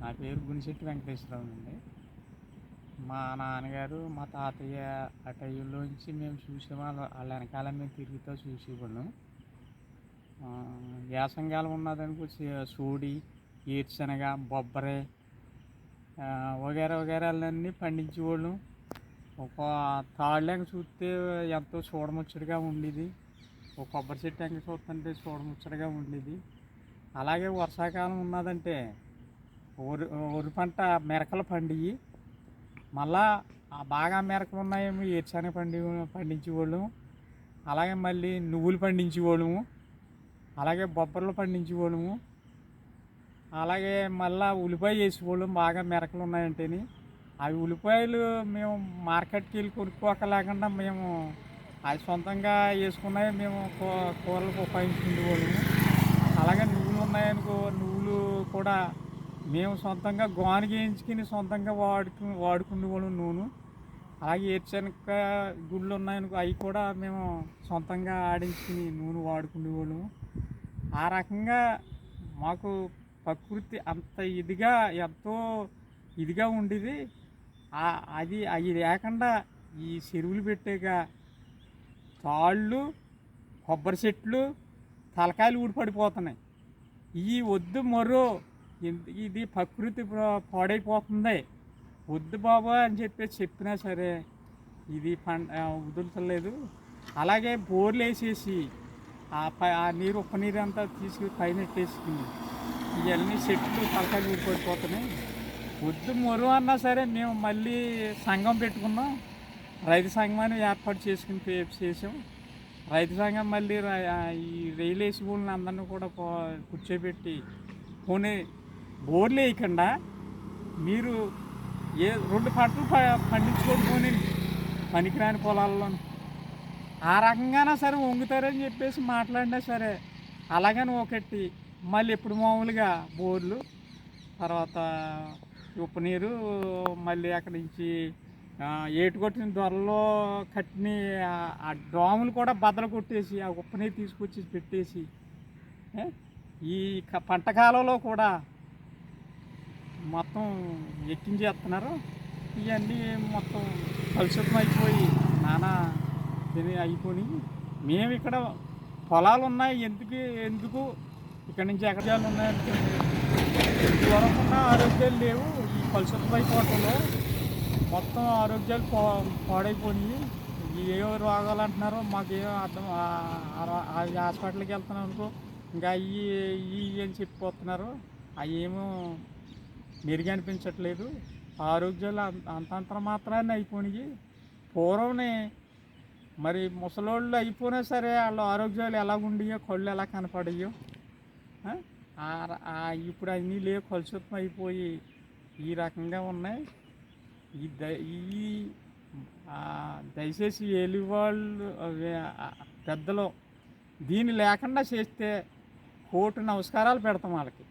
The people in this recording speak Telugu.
నా పేరు గునిశెట్టి వెంకటేశ్వరరావు అండి. మా నాన్నగారు మా తాతయ్య ఆ టైంలోంచి మేము చూసే వాళ్ళ వెనకాల మేము తిరుగుతూ చూసేవాళ్ళం. ఆ, యాసంగాలం ఉన్నదానికి వచ్చి సోడి ఏరుశనగ బొబ్బరి వగేర వగేరాలన్నీ పండించేవాళ్ళం. ఒక తాళ్ళంక చూస్తే ఎంతో చూడముచ్చటగా ఉండేది. ఒక కొబ్బరి చెట్టు ఎంక చూస్తుంటే చూడముచ్చటగా ఉండేది. అలాగే వర్షాకాలం ఉన్నదంటే వరి వరి పంట మెరకలు పండియి మళ్ళా బాగా మెరకలు ఉన్నాయేమో ఏరుశనగ పండి పండించేవాళ్ళము. అలాగే మళ్ళీ నువ్వులు పండించేవాళ్ళము. అలాగే బొబ్బర్లు పండించేవాళ్ళము. అలాగే మళ్ళా ఉల్లిపాయ వేసేవాళ్ళం బాగా మెరకలు ఉన్నాయంటేని. అవి ఉల్లిపాయలు మేము మార్కెట్కి వెళ్ళి కొనుక్కోక లేకుండా మేము అది సొంతంగా వేసుకున్నాయి. మేము కూ- కూరలకు ఉపయోగించుకునేవాళ్ళము. అలాగే నువ్వులు ఉన్నాయనుకో నువ్వులు కూడా మేము సొంతంగా గోనె గేయించుకుని సొంతంగా వాడుకు వాడుకునే వాళ్ళం నూనె. అలాగే ఏర్చనక గుళ్ళు ఉన్నాయనుకో అవి కూడా మేము సొంతంగా ఆడించుకుని నూనె వాడుకునే వాళ్ళము ఆ రకంగా మాకు ప్రకృతి అంత ఇదిగా ఎంతో ఇదిగా ఉండేది. అది అవి లేకుండా ఈ చెరువులు పెట్టాక తాళ్ళు కొబ్బరి చెట్లు తలకాయలు ఊడిపడిపోతున్నాయి. ఈ వద్దు మరో ఇది ప్రకృతి పాడైపోతుంది. వద్దు బాబా అని చెప్పేసి చెప్పినా సరే ఇది పం వదులుతలేదు. అలాగే బోర్లు వేసేసి ఆ పై ఆ నీరు ఉప్పు నీరు అంతా తీసుకు పైన పెట్టేసుకుని ఇవన్నీ చెట్లు తలకాయలు ఊడిపడిపోతున్నాయి వద్దు మొరు అన్నా సరే మేము మళ్ళీ సంఘం పెట్టుకున్నాం. రైతు సంఘం అని ఏర్పాటు చేసుకుని చేసాం. రైతు సంఘం మళ్ళీ ఈ రైలు వేసి వాళ్ళని అందరినీ కూడా కూర్చోబెట్టి పోనీ బోర్లు వేయకుండా మీరు ఏ రెండు పంటలు ప- పనికిరాని పొలాల్లో ఆ రకంగానే సరే వంగుతారని చెప్పేసి మాట్లాడినా సరే అలాగని ఒకటి మళ్ళీ ఎప్పుడు మామూలుగా బోర్లు తర్వాత ఉప్పు నీరు మళ్ళీ అక్కడి నుంచి ఏటు కొట్టిన దొరలో కట్టిన ఆ- డోములు డ్రాములు కూడా బద్దలు కొట్టేసి ఆ ఉప్పు నీరు తీసుకొచ్చి పెట్టేసి ఈ క- పంట కాలంలో కూడా మొత్తం ఎక్కించేస్తున్నారు. ఇవన్నీ మొత్తం కలుషితం అయిపోయి నానా తిని అయిపోయి మేము ఇక్కడ పొలాలు ఉన్నాయి. ఎందుకు ఎందుకు? ఇక్కడ నుంచి ఎకరాలు ఉన్నాయంటే దూరం ఉన్న ఆరోగ్యాలు లేవు. ఈ కలుషితం అయిపోవటంలో మొత్తం ఆరోగ్యాలు పా పాడైపోయి ఏవో రోగాలు అంటున్నారో. మాకేమో అర్థం అది హాస్పిటల్కి వెళ్తున్నాం అనుకో ఇంకా అవి ఇవి అని చెప్పిపోతున్నారు అవి ఏమో మెరుగు అనిపించట్లేదు. ఆరోగ్యాలు అంత అంతంత మాత్రాన్ని అయిపోయినాయి పూర్వమే మరి ముసలోళ్ళు అయిపోయినా సరే వాళ్ళ ఆరోగ్యాలు ఎలా ఉండియో కళ్ళు ఎలా కనపడయో ఆ? ఇప్పుడు అన్నీ లేవు కలుషితం అయిపోయి ఈ రకంగా ఉన్నాయి. ఈ ద ఈ దయచేసి ఏలి వాళ్ళు అవి, పెద్దలు దీన్ని లేకుండా చేస్తే కోటి నమస్కారాలు పెడతాం వాళ్ళకి.